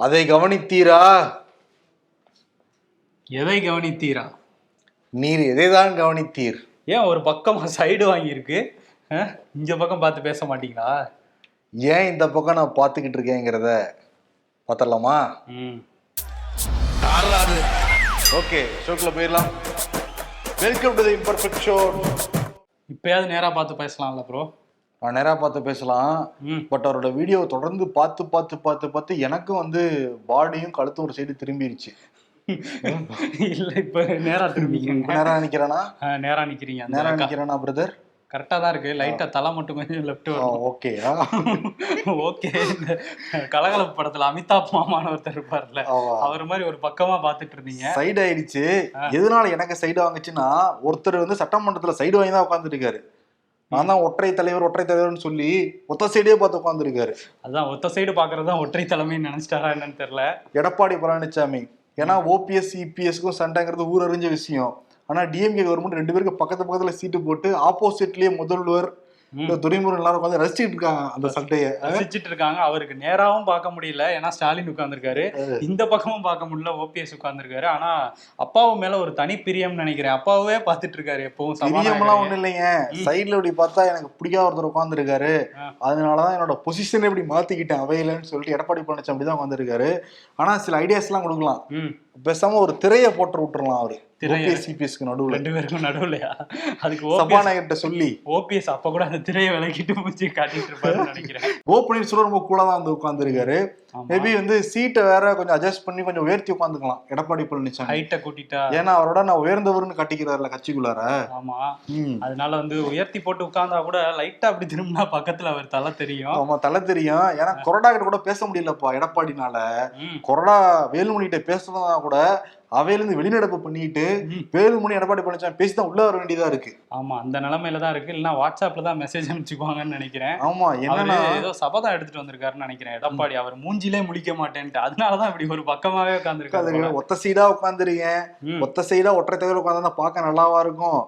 அதை கவனித்தீரா? எதை கவனித்தீரா? நீர் எதைதான் கவனித்தீர்? ஏன் ஒரு பக்கமா சைடு வாங்கியிருக்கு? இந்த பக்கம் பார்த்து பேச மாட்டீங்களா? ஏன் இந்த பக்கம் நான் பார்த்துக்கிட்டு இருக்கேங்கிறத பார்த்துடலாமா? ம். ஓகே ஷோக்கில் போயிடலாம். Welcome to the imperfect show இப்பயாவது நேரா பார்த்து பேசலாம்ல ப்ரோ நேராக பார்த்து பேசலாம். பட் அவரோட வீடியோ தொடர்ந்து பார்த்து பார்த்து பார்த்து பார்த்து எனக்கும் வந்து பாடியும் கழுத்தும் ஒரு சைடு திரும்பிருச்சு. இல்ல இப்ப நேரா திரும்பிக்கிறீங்க நேரா நிக்கிறேனா? நேரா நிக்கிறீங்க நேரா நிக்கிறேனா பிரதர் கரெக்டா தான் இருக்கு. லைட்டா தலை மட்டும் கொஞ்சம் லெஃப்ட் ஓகே ஓகே இந்த கலகலப்பு படத்துல அமிதாப் மாமான்னு ஒருத்தர் இருப்பார்ல. அவர் மாதிரி ஒரு பக்கமா பார்த்துட்டு இருந்தீங்க. சைடு ஆயிடுச்சு. எதனால எனக்கு சைடு வாங்குச்சுன்னா ஒருத்தர் வந்து சட்டமன்றத்துல சைடு வாங்கி தான் உட்காந்துட்டு இருக்காரு. நான் தான் ஒற்றை தலைவர் ஒற்றை தலைவர்னு சொல்லி ஒத்த சைடே பார்த்து உட்காந்துருக்காரு அதான் ஒத்த சைடு பாக்குறது தான் ஒற்றை தலைமைன்னு நினைச்சிட்டாரா என்னன்னு தெரியல. எடப்பாடி பழனிசாமி ஏன்னா ஓபிஎஸ் இபிஎஸ்க்கும் சண்டைங்கிறது ஊரறிஞ்ச விஷயம். ஆனா டிஎம்கே கவர்மெண்ட் ரெண்டு பேருக்கு பக்கத்து பக்கத்துல சீட்டு போட்டு ஆப்போசிட்லயே முதல்வர் இந்த துரைமுருகன் எல்லாரும் உட்காந்து ரசிச்சிட்டு இருக்காங்க அந்த சண்டையை ரசிச்சிட்டு இருக்காங்க. அவருக்கு நேராவும் பார்க்க முடியல. ஏன்னா ஸ்டாலின் உட்கார்ந்திருக்காரு. இந்த பக்கமும் பார்க்க முடியல. ஓபிஎஸ் உட்கார்ந்திருக்காரு. ஆனா அப்பாவு மேல ஒரு தனி பிரியம்னு நினைக்கிறேன். அப்பாவே பார்த்துட்டு இருக்காரு எப்பவும். பிரியமெல்லாம் சபாநாயகரையே. ஒண்ணும் இல்லைங்க. சைடுல இப்படி பார்த்தா எனக்கு பிடிக்காத ஒருத்தர் உட்காந்துருக்காரு ஆ. அதனாலதான் என்னோட பொசிஷனை இப்படி மாத்திக்கிட்டேன். அவையிலன்னு சொல்லிட்டு எடப்பாடி பழனிசாமி தான் உட்காந்துருக்காரு ஆனா சில ஐடியாஸ் எல்லாம் கொடுக்கலாம். பேசாம ஒரு திரையை போட்டு விட்டுறலாம் அவரு. சிபிஎஸ்க்கு நடுவுல. ரெண்டு பேருக்கும் நடுவுலையா? அதுக்கு சபாநாயகர்கிட்ட சொல்லி. ஓபிஎஸ் அப்ப கூட அந்த திரையை விலக்கிட்டு மூஞ்சி காட்டிட்டு இருப்பாருன்னு நினைக்கிறேன். ஓ பன்னீர்செல்வம் ரொம்ப கூட தான் வந்து உட்காந்துருக்காரு ஆமா. மேபி வந்து சீட்டை வேற கொஞ்சம் அட்ஜஸ்ட் பண்ணி கொஞ்சம் உயர்த்தி உட்காந்துக்கலாம் எடப்பாடி பழனிசாமி. ஹைட்டை கூட்டிட்டா. ஏன்னா அவரோட நான் உயர்ந்தவர்னு கட்டிக்கிறாருல கட்சிக்குள்ளார. ஆமா. அதனால வந்து உயர்த்தி போட்டு உட்கார்ந்தா கூட லைட்டா அப்படி திரும்பினா பக்கத்துல அவர் தலை தெரியும். ஆமா தலை தெரியும். ஏன்னா கொறடா கிட்ட கூட பேச முடியலப்பா எடப்பாடினால. ம். கொறடா வேலுமணி கிட்ட பேசுறதா கூட அவையிலிருந்து வெளிநடப்பு பண்ணிட்டு. வேலுமணி எடப்பாடி பழனிசாமி பேசி தான் உள்ள வர வேண்டியதா இருக்கு. ஆமா அந்த நிலைமையில தான் இருக்கு. இல்லைன்னா வாட்ஸ்அப்ல தான் மெசேஜ் அனுப்பிச்சுக்குவாங்கன்னு நினைக்கிறேன். ஆமா என்னன்னா ஏதோ சபதம் எடுத்துட்டு வந்திருக்காருன்னு நினைக்கிறேன். எடப்பாடி அவர் மூஞ்சிலே முழிக்க மாட்டேன்ட்டு. அதனாலதான் இப்படி ஒரு பக்கமாவே உட்காந்துருக்கேன் ஒத்த சைடா உட்காந்துருக்கேன். ஒத்த சைடா ஒற்றை தகவல் உட்காந்து பார்க்க நல்லாவா இருக்கும்?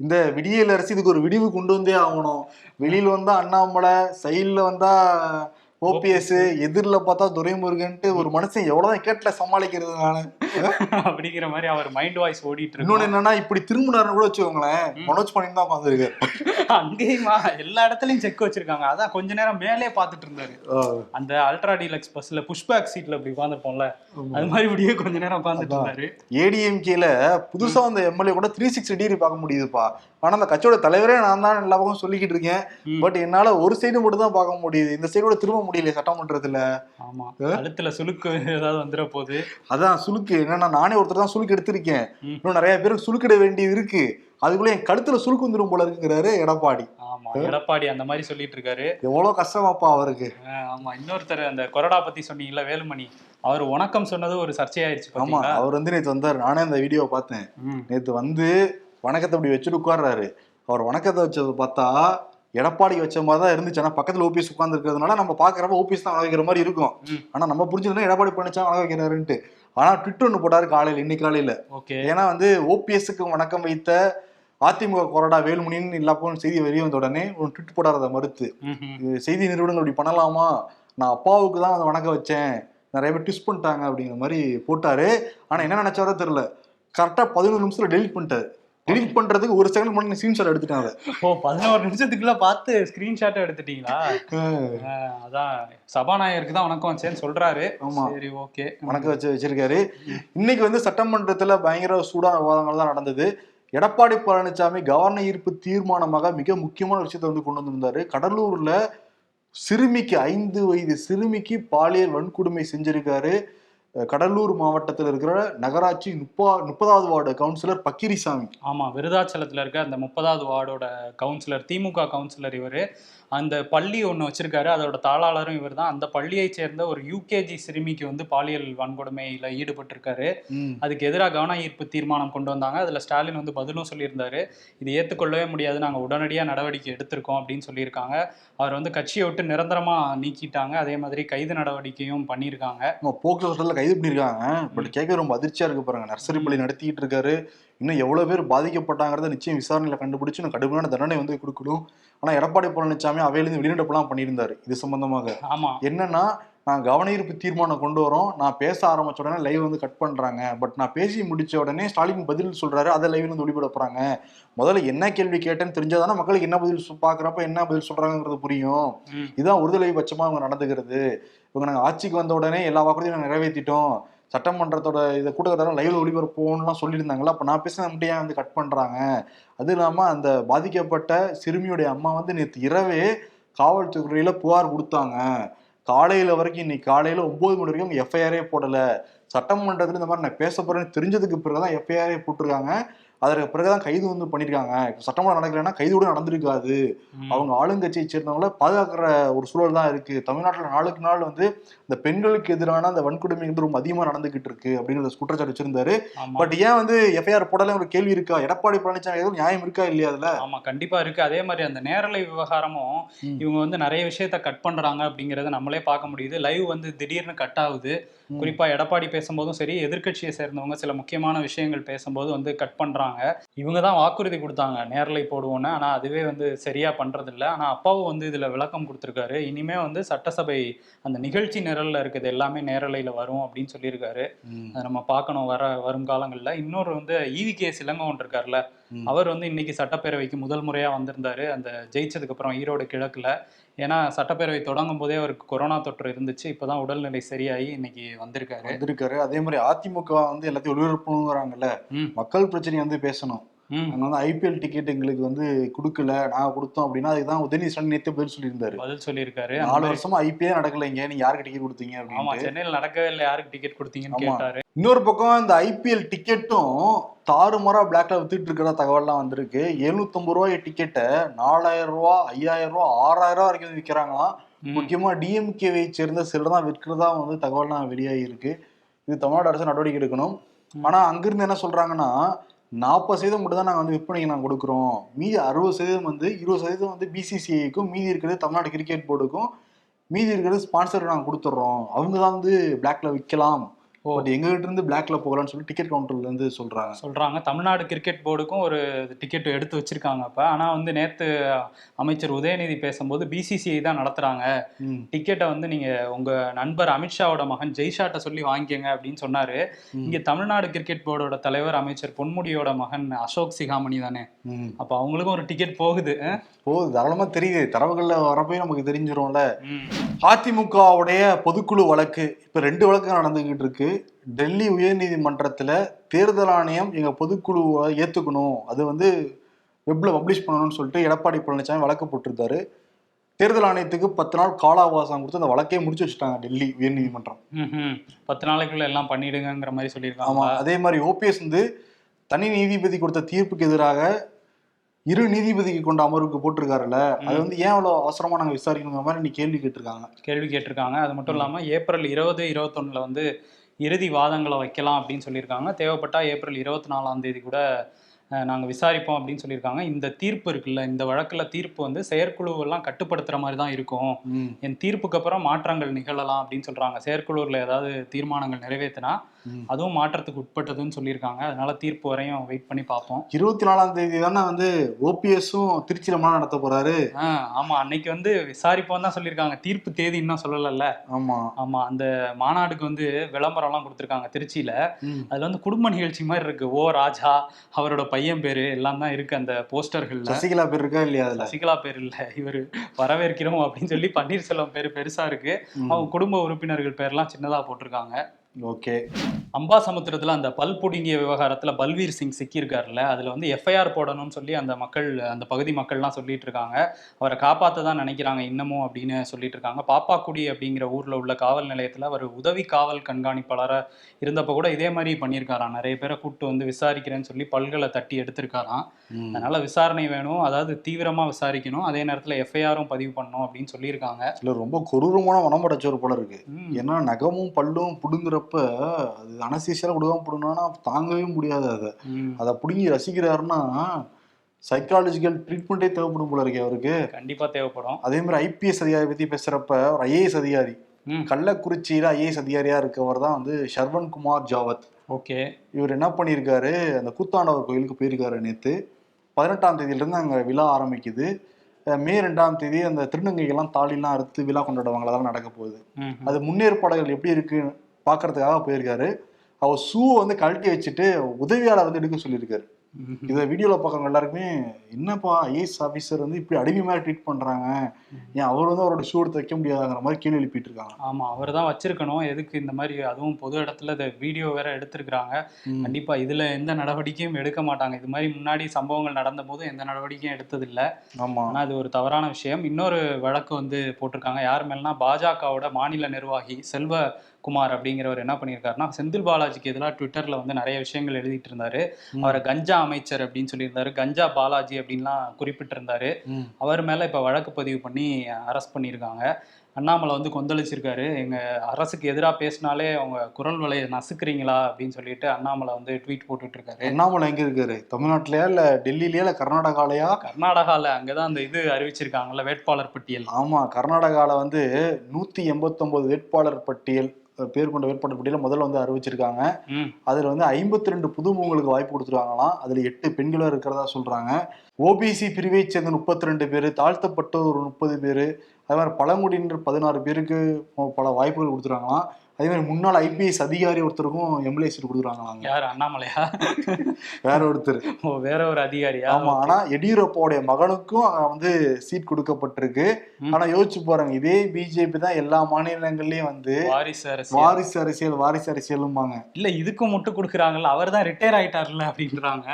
இந்த விடியல் அரசு இதுக்கு ஒரு விடிவு கொண்டு வந்தே ஆகணும். வெளியில வந்தா அண்ணாமலை சைடுல வந்தா ஓபிஎஸ் எதிரில பார்த்தா துரைமுருகன்ட்டு ஒரு மனுஷன் எவ்வளவுதான் கேட்டல சமாளிக்கிறது நானு? அப்படிங்கிற மாதிரி அவர் மைண்ட் வாய்ஸ் ஓடிட்டு இருக்கு என்னன்னா இப்படி திரும்பினாருன்னு கூட வச்சுக்கோங்களேன் மனோஜ் பண்ணி தான் உட்காந்துருக்காரு அங்கேயுமா எல்லா இடத்துலயும் செக் வச்சிருக்காங்க. அதான் கொஞ்ச நேரம் மேலே பார்த்துட்டு இருந்தாரு. அந்த அல்ட்ரா டீலக்ஸ் பஸ்ல புஷ்பேக் சீட்ல இப்படி உட்காந்துருப்போம்ல அது மாதிரி இப்படியே கொஞ்ச நேரம் உட்காந்துட்டு இருந்தாரு. ஏடிஎம்கேல புதுசா வந்த எம்எல்ஏ கூட த்ரீ சிக்ஸ்டி டிகிரி பார்க்க முடியுதுப்பா. ஆனா அந்த கட்சியோட தலைவரே நான் தான் எல்லா பக்கம் சொல்லிக்கிட்டு இருக்கேன். பட் என்னால ஒரு சைடு மட்டும் தான் பார்க்க முடியுது. இந்த சைடு கூட திரும்ப முடியல சட்டமன்றத்துல ஆமா. கழுத்துல சுளுக்கு ஏதாவது வந்துட போகுது அதான் சுலுக்கு என்னன்னா நானே ஒருத்தர் தான் சுலுக்கு எடுத்திருக்கேன். இன்னும் நிறைய பேருக்கு சுலுக்கிட வேண்டியது இருக்கு. அதுக்குள்ள என் கழுத்துல சுலுக்கு வந்துரும் போல இருக்குங்கிறாரு எடப்பாடி. ஆமா எடப்பாடி அந்த மாதிரி சொல்லிட்டு இருக்காரு எவ்வளவு கஷ்டமாப்பா அவருக்கு. ஆமா. இன்னொருத்தர் அந்த கொறடா பத்தி சொன்னீங்கல்ல வேலுமணி. அவர் வணக்கம் சொன்னது ஒரு சர்ச்சையாயிருச்சு ஆமா அவர் வந்து நேத்து வந்தாரு. நானே அந்த வீடியோவை பார்த்தேன். நேத்து வந்து வணக்கத்தை இப்படி வச்சுட்டு உட்கார்றாரு. அவர் வணக்கத்தை வச்சதை பார்த்தா எடப்பாடி வச்ச மாதிரி தான் இருந்துச்சு. ஆனா பக்கத்துல ஓபிஎஸ் உட்கார்ந்து இருக்கிறதுனால நம்ம பாக்குறப்ப ஓபிஎஸ் தான் வைக்கிற மாதிரி இருக்கும். ம். ஆனா நம்ம புரிஞ்சுக்கணும் எடப்பாடி பழனிசாமி வணக்கம் வைக்கிறாருன்ட்டு. ஆனா ட்விட்டர் ஒன்று போட்டாரு காலையில இன்னைக்கு காலையில. ஓகே. ஏன்னா வந்து ஓபிஎஸ்க்கு வணக்கம் வைத்த அதிமுக கொறடா வேலுமணின்னு பக்கம் செய்தி வெளியே வந்த உடனே ஒரு ட்விட் போடாத மறுத்து. ம்ஹும். இது செய்தி நிறுவனங்கள் இப்படி பண்ணலாமா? நான் அப்பாவுக்கு தான் வந்து வணக்கம் வச்சேன். நிறைய பேர் ட்விஸ்ட் பண்ணிட்டாங்க அப்படிங்கிற மாதிரி போட்டாரு. ஆனா என்ன நினைச்சாரோ தெரியல. கரெக்டா பதினோரு நிமிஷத்துல டெலிட் பண்ணிட்டாரு. டெலிட் பண்றதுக்கு ஒரு செகண்ட் மட்டும் ஸ்கிரீன்ஷாட் எடுத்துட்டேன் அதை ஓ பதினோரு நிமிஷத்துக்குள்ள பார்த்து ஸ்கிரீன்ஷாட் எடுத்துட்டீங்களா? அதான். சபாநாயகருக்கு தான் வணக்கம் வச்சேன்னு சொல்றாரு. ஆமா. சரி ஓகே. வணக்கம் வச்சு வச்சிருக்காரு. இன்னைக்கு வந்து சட்டமன்றத்துல பயங்கர சூடான விவாதங்கள் தான் நடந்தது. எடப்பாடி பழனிசாமி கவர்னர் ஈர்ப்பு தீர்மானமாக மிக முக்கியமான விஷயத்தை வந்து கொண்டு வந்திருந்தாரு. கடலூர்ல சிறுமிக்கு ஐந்து வயது சிறுமிக்கு பாலியல் வன்கொடுமை செஞ்சிருக்காரு. கடலூர் மாவட்டத்தில் இருக்கிற நகராட்சி முப்பா முப்பதாவது வார்டு கவுன்சிலர் பக்கிரிசாமி. ஆமாம் விருதாச்சலத்தில் இருக்க அந்த முப்பதாவது வார்டோட கவுன்சிலர் திமுக கவுன்சிலர் இவர். அந்த பள்ளி ஒண்ணு வச்சிருக்காரு. அதோட தாளாளரும் இவர் தான் அந்த பள்ளியை சேர்ந்த ஒரு யூகேஜி சிறுமிக்கு வந்து பாலியல் வன்கொடுமையில ஈடுபட்டிருக்காரு. அதுக்கு எதிராக கவன ஈர்ப்பு தீர்மானம் கொண்டு வந்தாங்க. அதுல ஸ்டாலின் வந்து பதிலும் சொல்லியிருந்தாரு. இது ஏத்துக்கொள்ளவே முடியாது. நாங்க உடனடியா நடவடிக்கை எடுத்திருக்கோம் அப்படின்னு சொல்லியிருக்காங்க. அவர் வந்து கட்சியை விட்டு நிரந்தரமா நீக்கிட்டாங்க. அதே மாதிரி கைது நடவடிக்கையும் பண்ணியிருக்காங்க. போக்குவரத்து சட்டத்தில் கைது பண்ணியிருக்காங்க. பட் கேட்க ரொம்ப அதிர்ச்சியா இருக்கு பாருங்க. நர்சரி பள்ளி நடத்திட்டு இருக்காரு. இன்னும் எவ்வளவு பேர் பாதிக்கப்பட்டாங்கிறத நிச்சயம் விசாரணையில கண்டுபிடிச்சு கடுமையான தண்டனை வந்து கொடுக்கணும். ஆனா எடப்பாடி பழனிசாமி அவையிலிருந்து வெளிநடப்புலாம் பண்ணியிருந்தாரு. இது சம்பந்தமாக. ஆமா. என்னன்னா நான் கவனஈர்ப்பு தீர்மானம் கொண்டு வரோம். நான் பேச ஆரம்பிச்ச உடனே லைவ் வந்து கட் பண்றாங்க. பட் நான் பேசி முடிச்ச உடனே ஸ்டாலின் பதில் சொல்றாரு. அதை லைவ்ல வந்து ஒளிபட போறாங்க. முதல்ல என்ன கேள்வி கேட்டேன்னு தெரிஞ்சாதானே மக்களுக்கு என்ன பதில் பாக்குறப்ப என்ன பதில் சொல்றாங்கிறது புரியும். இதுதான் ஒருதலை பட்சமா அவங்க நடந்துக்கிறது. இவங்க நாங்க ஆட்சிக்கு வந்த உடனே எல்லா வாக்குறுதியும் நாங்க நிறைவேற்றிட்டோம் சட்டமன்றத்தோட இதை கூட்டத்தொடர் லைவ்ல ஒளிபரப்போம்லாம் சொல்லியிருந்தாங்களா அப்போ நான் பேசின மட்டும் ஏன் வந்து கட் பண்ணுறாங்க அது இல்லாமல் அந்த பாதிக்கப்பட்ட சிறுமியுடைய அம்மா வந்து நேற்று இரவே காவல்துறையில் புகார் கொடுத்தாங்க. காலையில் வரைக்கும் இன்னைக்கு காலையில் ஒம்பது மணி வரைக்கும் எஃப்ஐஆரே போடலை. சட்டமன்றத்தில் இந்த மாதிரி நான் பேச போகிறேன்னு தெரிஞ்சதுக்கு பிறகு தான் எஃப்ஐஆரே போட்டிருக்காங்க. அதற்கு பிறகுதான் கைது வந்து பண்ணிருக்காங்க. இப்போ சட்டமன்றம் நடக்கலைன்னா கைது கூட நடந்திருக்காது. அவங்க ஆளுங்கட்சியை சேர்ந்தவங்கள பாதுகாக்கிற ஒரு சூழல் தான் இருக்கு. தமிழ்நாட்டுல நாளுக்கு நாள் வந்து இந்த பெண்களுக்கு எதிரான அந்த வன்கொடுமை வந்து ரொம்ப அதிகமா நடந்துகிட்டு இருக்கு அப்படிங்கிற குற்றச்சாட்டு வச்சிருந்தாரு. பட் ஏன் வந்து எஃப்ஐஆர் போடல ஒரு கேள்வி இருக்கா? எடப்பாடி பழனிசாமி எதுவும் நியாயம் இருக்கா இல்லையா அதுல? ஆமா கண்டிப்பா இருக்கு. அதே மாதிரி அந்த நேரலை விவகாரமும். இவங்க வந்து நிறைய விஷயத்த கட் பண்றாங்க அப்படிங்கறத நம்மளே பார்க்க முடியுது. லைவ் வந்து திடீர்னு கட் ஆகுது. குறிப்பா எடப்பாடி பேசும்போதும் சரி எதிர்க்கட்சியை சேர்ந்தவங்க சில முக்கியமான விஷயங்கள் பேசும்போது வந்து கட் பண்றாங்க. இவங்க தான் வாக்குறுதி கொடுத்தாங்க. நேரலை போடுவோன்னு ஆனா அதுவே வந்து சரியா பண்றது இல்ல ஆனா அப்பாவும் வந்து இதுல விளக்கம் கொடுத்திருக்காரு. இனிமே வந்து சட்டசபை அந்த நிகழ்ச்சி நிரல்ல இருக்குது எல்லாமே நேரலையில வரும் அப்படின்னு சொல்லியிருக்காரு. அதை நம்ம பார்க்கணும் வர வரும் காலங்கள்ல. இன்னொரு வந்து ஈவி கே சிலங்கோன் இருக்கார்ல. அவர் வந்து இன்னைக்கு சட்டப்பேரவைக்கு முதல் முறையா வந்திருந்தாரு. அந்த ஜெயிச்சதுக்கு அப்புறம் ஈரோடு கிழக்குல. ஏன்னா சட்டப்பேரவை தொடங்கும் போதே அவருக்கு கொரோனா தொற்று இருந்துச்சு. இப்பதான் உடல்நிலை சரியாகி இன்னைக்கு வந்திருக்காரு. வந்திருக்காரு. அதே மாதிரி அதிமுக வந்து எல்லாத்தையும் ஒளிபரப்பணுங்கிறாங்கல்ல. ம். மக்கள் பிரச்சனையை வந்து பேசணும். நாங்க வந்து ஐபிஎல் டிக்கெட் எங்களுக்கு வந்து கொடுக்கல. நாங்க கொடுத்தோம் அப்படின்னா அதுதான் உதயநிதி நேத்து பதில் சொல்லியிருந்தாரு. பதில் சொல்லியிருக்காரு. நாலு வருஷமா ஐபிஎல் நடக்கலைங்க. நீங்க யாருக்கு டிக்கெட் கொடுத்தீங்க அப்படின்னு சென்னையில் நடக்கவே இல்லை. யாருக்கு டிக்கெட் கொடுத்தீங்கன்னு. கேட்டாரு. இன்னொரு பக்கம் இந்த ஐபிஎல் டிக்கெட்டும் தாறுமாறா பிளாக்ல வித்துட்டு இருக்கிற தகவல்லாம் வந்திருக்கு. 750 ரூபாய் டிக்கெட்டை நாலாயிரம் ரூபா ஐயாயிரம் ரூபா ஆறாயிரம் ரூபா வரைக்கும் விற்கிறாங்களாம். முக்கியமா டிஎம்கேவை சேர்ந்த சிலர் தான் விற்கிறதா வந்து தகவல்லாம் வெளியாகி இருக்கு. இது தமிழ்நாடு அரசு நடவடிக்கை எடுக்கணும். ஆனா அங்கிருந்து என்ன சொல்றாங்கன்னா நாற்பது சதவீதம் மட்டும் தான் நாங்கள் வந்து விற்பனைக்கு நாங்கள் கொடுக்குறோம். மீதி அறுபது சதவீதம் வந்து இருபது சதவீதம் வந்து பிசிசிஐக்கும் மீதி இருக்கிறது தமிழ்நாடு கிரிக்கெட் போர்டுக்கும் மீதி இருக்கிறது ஸ்பான்சர் நாங்கள் கொடுத்துட்றோம். அவங்க தான் வந்து பிளாக்ல விற்கலாம் பட் எங்க கிட்ட இருந்து பிளாக்ல போகலாம்னு சொல்லி டிக்கெட் கவுண்டர்ல இருந்து சொல்றாங்க. சொல்றாங்க. தமிழ்நாடு கிரிக்கெட் போர்டுக்கும் ஒரு டிக்கெட் எடுத்து வச்சிருக்காங்க அப்ப. ஆனா வந்து நேத்து அமைச்சர் உதயநிதி பேசும்போது பிசிசிஐ தான் நடத்துறாங்க. டிக்கெட்டை வந்து நீங்க உங்க நண்பர் அமித்ஷாவோட மகன் ஜெய்ஷாட்ட சொல்லி வாங்கிக்கங்க அப்படின்னு சொன்னாரு. இங்க தமிழ்நாடு கிரிக்கெட் போர்டோட தலைவர் அமைச்சர் பொன்முடியோட மகன் அசோக் சிகாமணி தானே. அப்ப அவங்களுக்கும் ஒரு டிக்கெட் போகுது? போகுது. தாராளமா தெரியுது. தரவுகள்ல வரப்போய் நமக்கு தெரிஞ்சிரும்ல. அதிமுகவுடைய பொதுக்குழு வழக்கு. இப்ப ரெண்டு வழக்கு நடந்துகிட்டு இருக்கு. டெல்லி உயர்நீதிமன்றத்துல தேர்தல் ஆணையம் எங்க பொதுக்குழுவை ஏத்துக்கணும். அது வந்து வெப்ல பப்ளிஷ் பண்ணணும்னு சொல்லிட்டு எடப்பாடி பழனிசாமி வழக்கு போட்டிருந்தாரு. தேர்தல் ஆணையத்துக்கு பத்து நாள் கால அவகாசம் கொடுத்து அந்த வழக்கையே முடிச்சு வச்சுட்டாங்க டெல்லி உயர்நீதிமன்றம். பத்து நாளைக்குள்ள எல்லாம் பண்ணிடுங்கிற மாதிரி சொல்லியிருக்காங்க. அதே மாதிரி ஓபிஎஸ் வந்து தனி நீதிபதி கொடுத்த தீர்ப்புக்கு எதிராக இரு நீதிபதிக்கு கொண்ட அமர்வுக்கு போட்டிருக்காருல்ல. அது வந்து ஏன் அவ்வளவு அவசரமா நாங்க விசாரிக்கணுங்கிற மாதிரி நீ கேள்வி கேட்டிருக்காங்க. கேள்வி கேட்டிருக்காங்க. அது மட்டும் இல்லாம ஏப்ரல் இருபது இருபத்தொன்னுல வந்து இறுதி வாதங்களை வைக்கலாம் அப்படின்னு சொல்லியிருக்காங்க. தேவைப்பட்டா ஏப்ரல் இருபத்தி நாலாம் தேதி கூட அஹ், நாங்க விசாரிப்போம் அப்படின்னு சொல்லியிருக்காங்க. இந்த தீர்ப்பு இருக்குல்ல இந்த வழக்குல தீர்ப்பு வந்து செயற்குழுவெல்லாம் கட்டுப்படுத்துற மாதிரி தான் இருக்கும். என் தீர்ப்புக்கு அப்புறம் மாற்றங்கள் நிகழலாம் அப்படின்னு சொல்றாங்க. செயற்குழுவில் ஏதாவது தீர்மானங்கள் நிறைவேற்றினா. அதுவும் மாற்றத்துக்கு உட்பட்டதுன்னு சொல்லியிருக்காங்க. அதனால தீர்ப்பு வரையும் வெயிட் பண்ணி பார்ப்போம். இருபத்தி நாலாம் தேதி தானே வந்து ஓபிஎஸும் திருச்சியில மாநாடு நடத்த போறாரு. ஆமா. அன்னைக்கு வந்து விசாரிப்போம் தான் சொல்லியிருக்காங்க. தீர்ப்பு தேதி இன்னும் சொல்லலைல்ல. ஆமா. ஆமா. அந்த மாநாடுக்கு வந்து விளம்பரம்லாம் கொடுத்துருக்காங்க திருச்சியில. அதுல வந்து குடும்ப நிகழ்ச்சி மாதிரி இருக்கு. ஓ ராஜா அவரோட பையன் பேரு எல்லாம் தான் இருக்கு அந்த போஸ்டர்கள்ல. சசிகலா பேர் இருக்கா இல்லையா சசிகலா பேர் இல்ல. இவர் வரவேற்கிறோம் அப்படின்னு சொல்லி பன்னீர்செல்வம் பேரு பெருசா இருக்கு. அவங்க குடும்ப உறுப்பினர்கள் பேர்லாம் சின்னதா போட்டிருக்காங்க. ஓகே அம்பாசமுத்திரத்துல அந்த பல் புடுங்கிய விவகாரத்துல பல்வீர் சிங் சிக்கியிருக்காருல்ல அதுல வந்து எஃப்ஐஆர் போடணும்னு சொல்லி அந்த மக்கள் அந்த பகுதி மக்கள்லாம் சொல்லிட்டு இருக்காங்க அவரை காப்பாத்த தான் நினைக்கிறாங்க இன்னமும் அப்படின்னு சொல்லிட்டு இருக்காங்க பாப்பாக்குடி அப்படிங்கிற ஊர்ல உள்ள காவல் நிலையத்துல அவர் உதவி காவல் கண்காணிப்பாளரா இருந்தப்ப கூட இதே மாதிரி பண்ணியிருக்காராம். நிறைய பேரை கூப்பிட்டு வந்து விசாரிக்கிறேன்னு சொல்லி பல்களை தட்டி எடுத்திருக்காராம். அதனால விசாரணை வேணும். அதாவது தீவிரமா விசாரிக்கணும். அதே நேரத்துல எஃப்ஐஆரும் பதிவு பண்ணணும் அப்படின்னு சொல்லியிருக்காங்க. இதுல ரொம்ப கொடூரமான மனம் படைச்சவர் போல இருக்கு. ஏன்னா நகமும் பல்லும் புடுங்குறப்ப அது அனசீசியால விடுவாம புடுங்கினா தாங்கவே முடியாது அதை. அதை புடுங்கி ரசிக்கிறாருன்னா சைக்காலஜிக்கல் ட்ரீட்மெண்ட்டே தேவைப்படும் போல இருக்கு அவருக்கு. கண்டிப்பா தேவைப்படும். அதே மாதிரி ஐபிஎஸ் அதிகாரி பத்தி பேசுறப்ப ஒரு ஐஏஎஸ் அதிகாரி. கள்ளக்குறிச்சியில ஐஏஎஸ் அதிகாரியா இருக்கவர் தான் வந்து ஷர்வன் குமார் ஜாவத். ஓகே. இவர் என்ன பண்ணியிருக்காரு அந்த கூத்தாண்டவர் கோயிலுக்கு போயிருக்காரு நேத்து. பதினெட்டாம் தேதியிலிருந்து அங்க விழா ஆரம்பிக்குது. மே ரெண்டாம் தேதி அந்த திருநங்கைகள்லாம் தாலிலாம் அறுத்து விழா கொண்டாடுவாங்க அதெல்லாம் நடக்க போகுது. அது முன்னேற்பாடுகள் எப்படி இருக்கு பார்க்கறதுக்காக போயிருக்காரு. அவர் ஷூவை வந்து கழட்டி வச்சுட்டு உதவியாளர் வந்து எடுக்க சொல்லியிருக்காரு. இதை வீடியோவில் பார்க்கறவங்க எல்லாருக்குமே என்னப்பா ஐஏஎஸ் ஆஃபீஸர் வந்து இப்படி அடிமை மாதிரி ட்ரீட் பண்றாங்க. ஏன் அவர் வந்து அவரோட ஷூ எடுத்து வைக்க முடியாதுங்கிற மாதிரி கேள்வி எழுப்பிட்டு இருக்காங்க. ஆமா அவர் தான் வச்சிருக்கணும். எதுக்கு இந்த மாதிரி அதுவும் பொது இடத்துல இந்த வீடியோ வேற எடுத்திருக்கிறாங்க. ம். கண்டிப்பா இதுல எந்த நடவடிக்கையும் எடுக்க மாட்டாங்க. இது மாதிரி முன்னாடி சம்பவங்கள் நடந்த போது எந்த நடவடிக்கையும் எடுத்ததில்ல. ஆமா. ஆனா அது ஒரு தவறான விஷயம். இன்னொரு வழக்கு வந்து போட்டிருக்காங்க. யார் மேலனா பாஜகவோட மாநில நிர்வாகி செல்வகுமார் அப்படிங்கிறவர் என்ன பண்ணியிருக்காருன்னா செந்தில் பாலாஜிக்கு எதிராக ட்விட்டர்ல வந்து நிறைய விஷயங்கள் எழுதிட்டு இருந்தாரு. அவரை கஞ்சா அமைச்சர் அப்படின்னு சொல்லியிருந்தாரு. கஞ்சா பாலாஜி அப்படின்லாம் குறிப்பிட்டிருந்தாரு. அவர் மேல இப்ப வழக்கு பதிவு பண்ணி அரெஸ்ட் பண்ணியிருக்காங்க. அண்ணாமலை வந்து கொந்தளிச்சிருக்காரு. எங்க அரசுக்கு எதிராக பேசினாலே அவங்க குரல் வலையை நசுக்குறீங்களா அப்படின்னு சொல்லிட்டு அண்ணாமலை வந்து ட்வீட் போட்டுட்டு இருக்காரு அண்ணாமலை எங்க இருக்காரு? தமிழ்நாட்டிலயா இல்ல டெல்லியிலயா இல்ல கர்நாடகாலயா? கர்நாடகால அங்கதான் அந்த இது அறிவிச்சிருக்காங்கல்ல வேட்பாளர் பட்டியல். ஆமா கர்நாடகால வந்து நூத்தி எண்பத்தொன்பது வேட்பாளர் பட்டியல் பேர் கொண்ட வேட்பாளர் பட்டியல முதல்ல வந்து அறிவிச்சிருக்காங்க. அதுல வந்து ஐம்பத்தி ரெண்டு புதுமுகங்களுக்கு வாய்ப்பு கொடுத்துருக்காங்களாம். அதுல எட்டு பெண்களும் இருக்கிறதா சொல்றாங்க. ஓபிசி பிரிவை சேர்ந்த முப்பத்தி ரெண்டு பேர் தாழ்த்தப்பட்டோர் ஒரு முப்பது பேர் அதே மாதிரி பழங்குடியினர் பதினாறு பேருக்கு பல வாய்ப்புகள் கொடுத்துருக்காங்களாம். அதே மாதிரி முன்னாள் ஐபிஎஸ் அதிகாரி ஒருத்தருக்கும் எம்எல்ஏ சீட் கொடுத்துருக்காங்களாங்க யார்? அண்ணாமலையா? வேற ஒருத்தர். ஓ வேற ஒரு அதிகாரியா ஆமா ஆனா எடியூரப்பாவுடைய மகனுக்கும் வந்து சீட் கொடுக்கப்பட்டிருக்கு. ஆனா யோசிச்சு பாருங்க இதே பிஜேபி தான் எல்லா மாநிலங்கள்லயும் வந்து வாரிசு அரசியல். வாரிசு அரசியல் வாரிசு அரசியலும்பாங்க. இல்ல இதுக்கும் முட்டு கொடுக்குறாங்கல்ல அவர் தான் ரிட்டையர் ஆயிட்டார்ல அப்படின்றாங்க.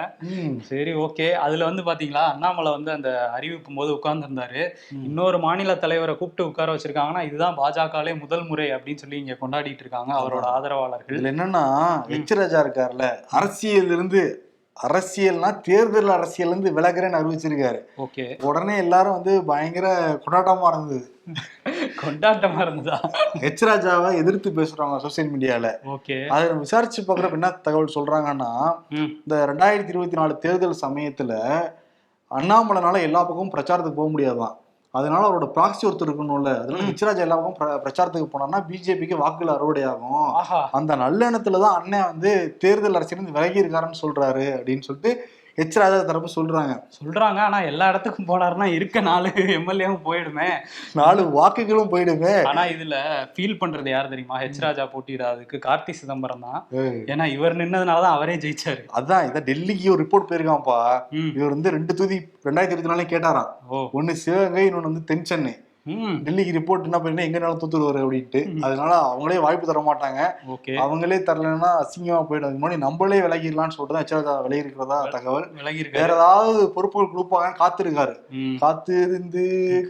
சரி ஓகே அதுல வந்து பாத்தீங்களா அண்ணாமலை வந்து அந்த அறிவிப்பும் போது உட்கார்ந்துருந்தாரு. ம். இன்னொரு மாநில தலைவரை கூப்பிட்டு உட்கார வச்சிருக்காங்கன்னா இதுதான் பாஜகலே முதல் முறை அப்படின்னு சொல்லி இங்க கொண்டாடிட்டு இருக்காங்க அவரோட ஆதரவாளர்கள். இதுல என்னன்னா எச் ராஜா இருக்காருல்ல அரசியல் இருந்து அரசியல்னா தேர்தல் அரசியல் இருந்து விலகுறேன்னு அறிவிச்சிருக்காரு. ஓகே. உடனே எல்லாரும் வந்து பயங்கர கொண்டாட்டமா இருந்தது. கொண்டாட்டமா இருந்ததா? எச் ராஜாவை எதிர்த்து பேசுறாங்க சோசியல் மீடியால. ஓகே. அதை விசாரிச்சு பாக்குறப்ப என்ன தகவல் சொல்றாங்கன்னா இந்த ரெண்டாயிரத்தி இருபத்தி நாலு தேர்தல் சமயத்துல அண்ணாமலைனால எல்லா பக்கமும் பிரச்சாரத்துக்கு போக முடியாதான். அதனால அவரோட ப்ராக்சி ஒருத்தர் இருக்கணும்ல. அதனால ம். ஹெச்ராஜ் எல்லா பக்கம் பிர- பிரச்சாரத்துக்கு போனோம்னா பிஜேபிக்கு வாக்குகள் அறுவடை ஆகும். அந்த நல்லெண்ணத்துல தான் அண்ணன் வந்து தேர்தல் அரசியலிருந்து விலகி இருக்காருன்னு சொல்றாரு அப்படின்னு சொல்லிட்டு ஹெச் ராஜா தரப்பு சொல்றாங்க. சொல்றாங்க. ஆனா எல்லா இடத்துக்கும் போனாருன்னா இருக்க நாலு எம்எல்ஏவும் போயிடுமே. நாலு வாக்குகளும் போயிடுமே. ஆனா இதுல ஃபீல் பண்றது யார் தெரியுமா? ஹெச் ராஜா போட்டியிடாததுக்கு கார்த்தி சிதம்பரம் தான். ஏன்னா இவர் நின்னதுனாலதான் அவரே ஜெயிச்சாரு. அதான் இதான் டெல்லிக்கு ஒரு ரிப்போர்ட் போயிருக்கான்ப்பா. இவர் வந்து ரெண்டு தொகுதி ரெண்டாயிரத்தி இருபத்தி நாலு கேட்டாராம். ஒன்னு சிவகங்கை இன்னொன்னு வந்து தென் சென்னை. டெல்லிக்கு ரிப்போர்ட் என்ன பண்ணி எங்கனாலும் தூத்துருவாரு அப்படின்ட்டு. அதனால அவங்களே வாய்ப்பு தர மாட்டாங்க. அவங்களே தரலன்னா அசிங்கமா போயிடும். அதுக்கு முன்னாடி நம்மளே விலகிடலாம்னு சொல்லிட்டு தான் எச்ஆர் விலகி இருக்கிறதா தகவல். விலகி வேற ஏதாவது பொறுப்புகள் கொடுப்பாங்க காத்திருக்காரு. காத்திருந்து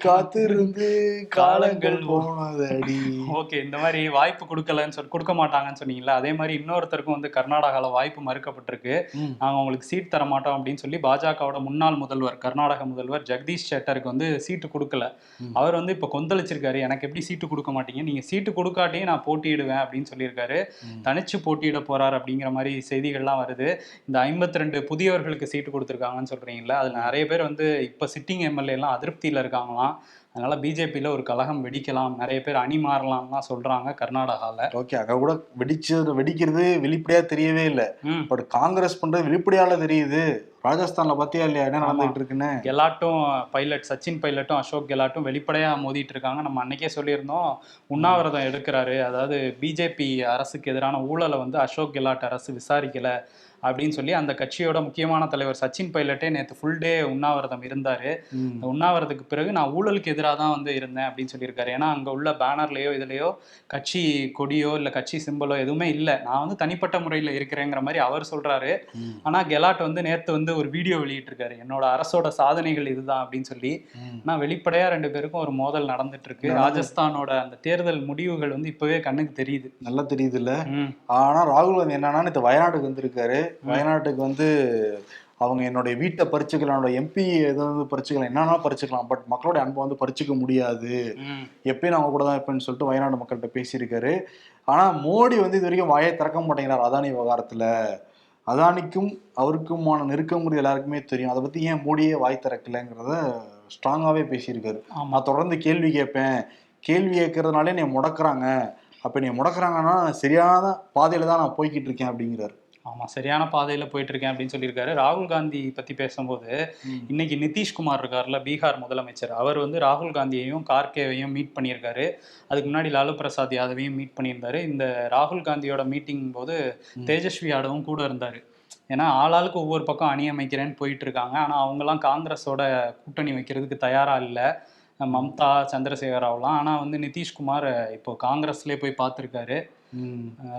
காத்திருந்து காலங்கள் போனதடி. ஓகே இந்த மாதிரி வாய்ப்பு கொடுக்கலன்னு சொல்லி கொடுக்க மாட்டாங்கன்னு சொன்னீங்கல்ல அதே மாதிரி இன்னொருத்தருக்கும் வந்து கர்நாடகால வாய்ப்பு மறுக்கப்பட்டிருக்கு. நாங்க உங்களுக்கு சீட் தர மாட்டோம் அப்படின்னு சொல்லி பாஜகவோட முன்னாள் முதல்வர் கர்நாடக முதல்வர் ஜெகதீஷ் ஷெட்டருக்கு வந்து சீட்டு கொடுக்கல. அவர் வந்து இப்ப கொந்தளிச்சிருக்காரு. எனக்கு எப்படி சீட்டு கொடுக்க மாட்டீங்க? நீங்க சீட்டு கொடுக்காட்டியும் நான் போட்டியிடுவேன் அப்படின்னு சொல்லியிருக்காரு. தனிச்சு போட்டியிட போறாரு அப்படிங்கிற மாதிரி செய்திகள்லாம் வருது. இந்த ஐம்பத்தி ரெண்டு புதியவர்களுக்கு சீட்டு கொடுத்துருக்காங்கன்னு சொல்றீங்கல்ல அதுல நிறைய பேர் வந்து இப்ப சிட்டிங் எம்எல்ஏ எல்லாம் அதிருப்தியில இருக்காங்களாம். அதனால பிஜேபியில ஒரு கலகம் வெடிக்கலாம் நிறைய பேர் அணி மாறலாம்லாம் சொல்றாங்க கர்நாடகால. ஓகே அங்க கூட வெடிச்சு வெடிக்கிறது வெளிப்படையா தெரியவே இல்லை. பட் காங்கிரஸ் பண்றது வெளிப்படையால தெரியுது. ராஜஸ்தான்ல பாத்தியா இல்லையா என்ன நடந்துகிட்டு இருக்குன்னு? கெலாட்டும் பைலட் சச்சின் பைலட்டும் அசோக் கெலாட்டும் வெளிப்படையா மோதிட்டு இருக்காங்க. நம்ம அன்னைக்கே சொல்லியிருந்தோம். உண்ணாவிரதம் எடுக்கிறாரு. அதாவது பிஜேபி அரசுக்கு எதிரான ஊழலை வந்து அசோக் கெலாட் அரசு விசாரிக்கல. அப்படின்னு சொல்லி அந்த கட்சியோட முக்கியமான தலைவர் சச்சின் பைலட்டே நேற்று ஃபுல் டே உண்ணாவிரதம் இருந்தாரு. உண்ணாவிரதத்துக்கு பிறகு நான் ஊழலுக்கு எதிராக தான் வந்து இருந்தேன் அப்படின்னு சொல்லியிருக்காரு. ஏன்னா அங்கே உள்ள பேனர்லேயோ இதுலேயோ கட்சி கொடியோ இல்லை கட்சி சிம்பலோ எதுவுமே இல்லை. நான் வந்து தனிப்பட்ட முறையில் இருக்கிறேங்கிற மாதிரி அவர் சொல்றாரு. ம். ஆனா கெலாட் வந்து நேத்து வந்து ஒரு வீடியோ வெளியிட்டிருக்காரு. என்னோட அரசோட சாதனைகள் இதுதான் அப்படின்னு சொல்லி. ம். ஆனா வெளிப்படையா ரெண்டு பேருக்கும் ஒரு மோதல் நடந்துட்டு இருக்கு நடந்து- ராஜஸ்தானோட அந்த தேர்தல் முடிவுகள் வந்து இப்பவே கண்ணுக்கு தெரியுது. நல்லா தெரியுது இல்ல ம், ஆனா ராகுல் காந்தி என்னன்னா இந்த வயநாட்டுக்கு வந்திருக்காரு. வயநாட்டுக்கு வந்து அவங்க என்னுடைய வீட்டை பறிச்சுக்கலாம் என்னோட எம்பி எதாவது பறிச்சுக்கலாம் என்னன்னா பறிச்சுக்கலாம். பட் மக்களுடைய அன்பை வந்து பறிச்சுக்க முடியாது. எப்பயும் அவங்க கூட தான் இருப்பேன்னு சொல்லிட்டு வயநாடு மக்கள்கிட்ட பேசியிருக்காரு. ஆனா மோடி வந்து இது வரைக்கும் வாயை திறக்க மாட்டேங்கிறார் அதானி விவகாரத்துல. அதானிக்கும் அவருக்குமான நெருக்கமுறை எல்லாருக்குமே தெரியும். அதை பத்தி ஏன் மோடியே வாய் திறக்கலைங்கிறத ஸ்ட்ராங்காவே பேசியிருக்காரு. நான் தொடர்ந்து கேள்வி கேட்பேன். கேள்வி கேட்கறதுனாலே என்னை முடக்குறாங்க. அப்ப நீ முடக்குறாங்கன்னா சரியான பாதையில தான் நான் போய்கிட்டு இருக்கேன் அப்படிங்கிறாரு. ஆமா சரியான பாதையில போயிட்டு இருக்கேன் அப்படின்னு சொல்லியிருக்காரு. ராகுல் காந்தி பத்தி பேசும்போது இன்னைக்கு நிதிஷ்குமார் இருக்கார்ல பீகார் முதலமைச்சர். அவர் வந்து ராகுல் காந்தியையும் கார்கேவையும் மீட் பண்ணியிருக்காரு. அதுக்கு முன்னாடி லாலு பிரசாத் யாதவையும் மீட் பண்ணியிருந்தாரு. இந்த ராகுல் காந்தியோட மீட்டிங் போது. தேஜஸ்வி யாதவும் கூட இருந்தாரு. ஏன்னா ஆளாளுக்கு ஒவ்வொரு பக்கம் அணி அமைக்கிறேன்னு போயிட்டு இருக்காங்க ஆனா அவங்கெல்லாம் காங்கிரஸோட கூட்டணி வைக்கிறதுக்கு தயாரா இல்லை. மம்தா சந்திரசேகர் ராவ்லாம் ஆனா வந்து நிதிஷ்குமார் இப்போ காங்கிரஸ்லேயே போய் பார்த்துருக்காரு.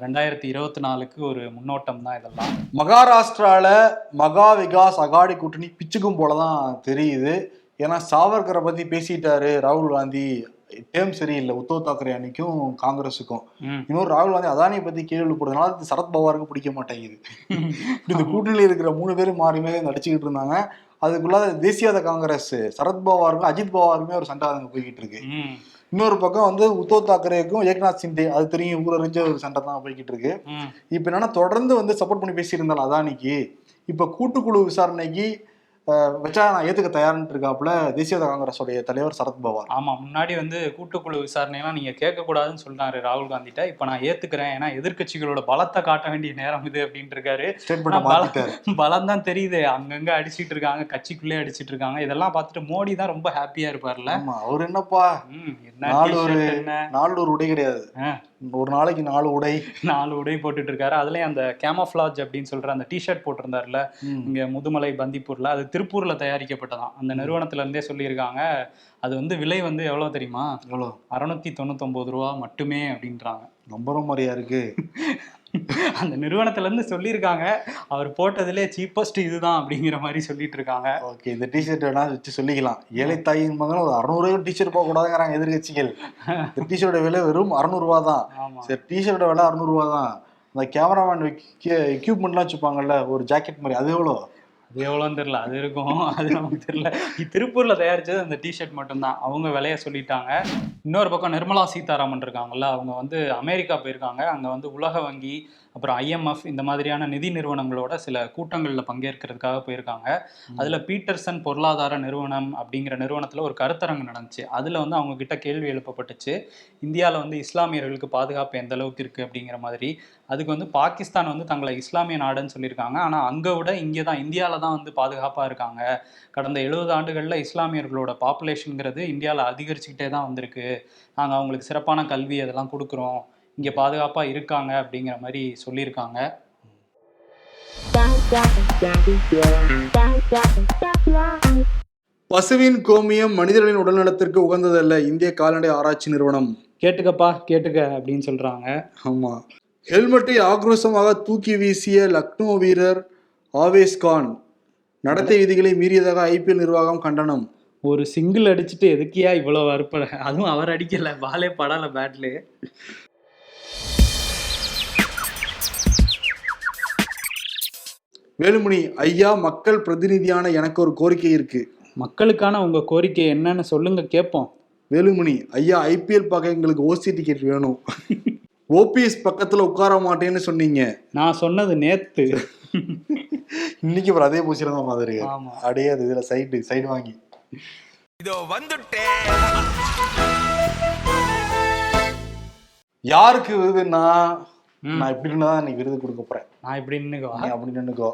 ரெண்டாயிரத்தி இருபத்தி நாலுக்கு ஒரு முன்னோட்டம் தான் இதெல்லாம். மகாராஷ்டிரால மகா விகாஸ் அகாடி கூட்டணி பிச்சுக்கும் போலதான் தெரியுது. ஏன்னா சாவர்கரை பத்தி பேசிட்டாரு ராகுல் காந்தி. டேம் சரியில்லை. உத்தவ் தாக்கரே அணிக்கும் காங்கிரஸுக்கும். இன்னொரு ராகுல் காந்தி அதானியை பத்தி கேள்வி போடுறதுனால இது சரத்பவாருக்கு பிடிக்க மாட்டேங்குது. இந்த கூட்டணியில் இருக்கிற மூணு பேரும் மாறி மாறி நடிச்சுக்கிட்டு இருந்தாங்க. அதுக்குள்ள தேசியவாத காங்கிரஸ் சரத் பவாருக்கும் அஜித் பவாருக்குமே ஒரு சண்டை போய்கிட்டு இருக்கு. இன்னொரு பக்கம் வந்து உத்தவ் தாக்கரேக்கும் ஏக்நாத் சிண்டே அது தெரியும் ஊரறிஞ்ச ஒரு சண்டை தான் போய்கிட்டு இருக்கு. இப்ப என்னன்னா தொடர்ந்து வந்து சப்போர்ட் பண்ணி பேசியிருந்தாலும் அதானிக்கு இப்ப கூட்டுக்குழு விசாரணைக்கு வச்சா நான் ஏத்துக்க தயார்னு இருக்காப்புல தேசியவாத காங்கிரஸோடைய தலைவர் சரத் பவார். ஆமா முன்னாடி வந்து கூட்டுக்குழு விசாரணையெல்லாம் நீங்க கேட்க கூடாதுன்னு சொன்னாரு ராகுல் காந்திட்ட. இப்ப நான் ஏத்துக்கிறேன். ஏன்னா எதிர்க்கட்சிகளோட பலத்தை காட்ட வேண்டிய நேரம் இது அப்படின்ட்டு இருக்காரு பலம் தான் தெரியுது. அங்கங்க அடிச்சிட்டு இருக்காங்க கட்சிக்குள்ளே அடிச்சிட்டு இருக்காங்க இதெல்லாம் பார்த்துட்டு மோடி தான் ரொம்ப ஹாப்பியா இருப்பார்ல. அவர் என்னப்பா? நாலு நாலு உடை கிடையாது. ஒரு நாளைக்கு நாலு உடை. நாலு உடை போட்டுட்டு இருக்காரு அதுலயும் அந்த கேமஃபிளாஜ் அப்படின்னு சொல்ற அந்த டிஷர்ட் போட்டிருந்தாருல. இங்க முதுமலை பந்திப்பூர்ல. அது திருப்பூர்ல தயாரிக்கப்பட்டதாம். அந்த நிறுவனத்துல இருந்தே சொல்லியிருக்காங்க அது வந்து விலை வந்து எவ்வளவு தெரியுமா? எவ்வளவு? அறுநூத்தி தொண்ணூத்தொன்பது ரூபா மட்டுமே அப்படின்றாங்க. நம்புற மாதிரியா இருக்கு. அந்த நிறுவனத்துல இருந்து சொல்லியிருக்காங்க அவர் போட்டதுலே சீப்பஸ்ட் இதுதான் அப்படிங்கிற மாதிரி சொல்லிட்டு இருக்காங்க ஓகே இந்த டிஷர்ட் வேணா வச்சு சொல்லிக்கலாம். ஏழை தாயின் மகன் ஒரு அறுநூறு டிஷர்ட் போக கூடாதுங்கிறாங்க எதிர்கட்சிகள். இந்த டிஷர்ட்டோட விலை வெறும் அறுநூறுவா தான். சரி டிஷர்ட்டோட விலை அறுநூறுவா தான். இந்த கேமராமேன் எக்யூப்மெண்ட்லாம் வச்சுப்பாங்கல்ல ஒரு ஜாக்கெட் மாதிரி அது எவ்வளோ அது எவ்வளோன்னு தெரியல அது இருக்கும். அது நமக்கு தெரியல. திருப்பூரில் திருப்பூர்ல தயாரிச்சது அந்த டிஷர்ட் மட்டும்தான். அவங்க விலையை சொல்லிட்டாங்க. இன்னொரு பக்கம் நிர்மலா சீதாராமன் இருக்காங்கல்ல அவங்க வந்து அமெரிக்கா போயிருக்காங்க. அங்க வந்து உலக வங்கி அப்புறம் ஐஎம்எஃப் இந்த மாதிரியான நிதி நிறுவனங்களோட சில கூட்டங்கள்ல பங்கேற்கிறதுக்காக போயிருக்காங்க. அதுல பீட்டர்சன் பொருளாதார நிறுவனம் அப்படிங்கிற நிறுவனத்துல ஒரு கருத்தரங்கு நடந்துச்சு. அதுல வந்து அவங்க கிட்ட கேள்வி எழுப்பப்பட்டுச்சு. இந்தியாவில் வந்து இஸ்லாமியர்களுக்கு பாதுகாப்பு எந்த அளவுக்கு இருக்கு அப்படிங்கிற மாதிரி. அதுக்கு வந்து பாகிஸ்தான் வந்து தங்களை இஸ்லாமிய நாடுன்னு சொல்லியிருக்காங்க. ஆனா அங்க விட இங்கே தான் இந்தியாவில் தான் வந்து பாதுகாப்பா இருக்காங்க. கடந்த எழுபது ஆண்டுகளில் இஸ்லாமியர்களோட பாப்புலேஷனுங்கிறது இந்தியாவில் அதிகரிச்சுக்கிட்டே தான் வந்திருக்கு. நாங்கள் அவங்களுக்கு சிறப்பான கல்வி அதெல்லாம் கொடுக்குறோம். இங்கே பாதுகாப்பாக இருக்காங்க அப்படிங்கிற மாதிரி சொல்லியிருக்காங்க. பசுவின் கோமியம் மனிதர்களின் உடல்நலத்திற்கு உகந்ததல்ல. இந்திய கால்நடை ஆராய்ச்சி நிறுவனம். கேட்டுக்கப்பா கேட்டுக்க அப்படின்னு சொல்கிறாங்க ஆமா. ஹெல்மெட்டை ஆக்ரோஷமாக தூக்கி வீசிய லக்னோ வீரர் ஆவேஸ் கான் நடத்தை விதிகளை மீறியதாக ஐபிஎல் நிர்வாகம் கண்டனம். ஒரு சிங்கிள் அடிச்சுட்டு எதுக்கியா இவ்வளோ வறுப்பட அதுவும் அவர் அடிக்கல. பாலே படலை பேட்லு வேலுமணி ஐயா மக்கள் பிரதிநிதியான எனக்கு ஒரு கோரிக்கை இருக்கு. மக்களுக்கான உங்கள் கோரிக்கை என்னன்னு சொல்லுங்க கேட்போம் வேலுமணி ஐயா ஐபிஎல் பார்க்க எங்களுக்கு ஓசி டிக்கெட் வேணும். ஓபிஎஸ் பக்கத்துல உட்கார மாட்டேன்னு சொன்னீங்க. நான் சொன்னது நேத்து. இன்னைக்கு அப்புறம் அதே பொசிஷன் தான் மாதிரி ஆமா. அடையே அது இதுல சைடு சைடு வாங்கி. இதோ வந்துட்டேன் யாருக்கு விருதுன்னா. நான் இப்படி தான் இன்னைக்கு விருது கொடுக்க போறேன் நான் இப்படி நின்னுக்குவா? நீ அப்படி நின்னுக்கோ.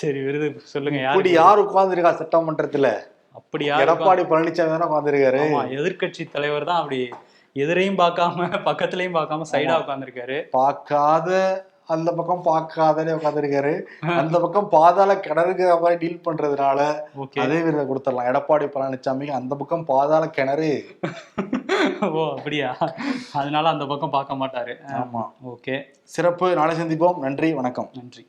சரி விருது சொல்லுங்க இப்படி யாரு உட்கார்ந்துருக்கா சட்டமன்றத்துல? அப்படி யாரு எடப்பாடி பழனிசாமி தானே உட்கார்ந்துருக்காரு. ஆமா எதிர்க்கட்சி தலைவர் தான் அப்படி. எதிரையும் பார்க்காம பக்கத்துலயும் பார்க்காம சைடா உட்காந்துருக்காரு பார்க்காத அந்த பக்கம் பார்க்காதே உட்காந்துருக்காரு அந்த பக்கம் பாதாள கிணறுங்கிற மாதிரி டீல் பண்றதுனால அதே விருதை கொடுத்துடலாம். எடப்பாடி பழனிசாமிக்கு அந்த பக்கம் பாதாள கிணறு. ஓ அப்படியா? அதனால அந்த பக்கம் பார்க்க மாட்டாரு. ஆமா. ஓகே. சிறப்பு. நாளை சந்திப்போம். நன்றி. வணக்கம். நன்றி.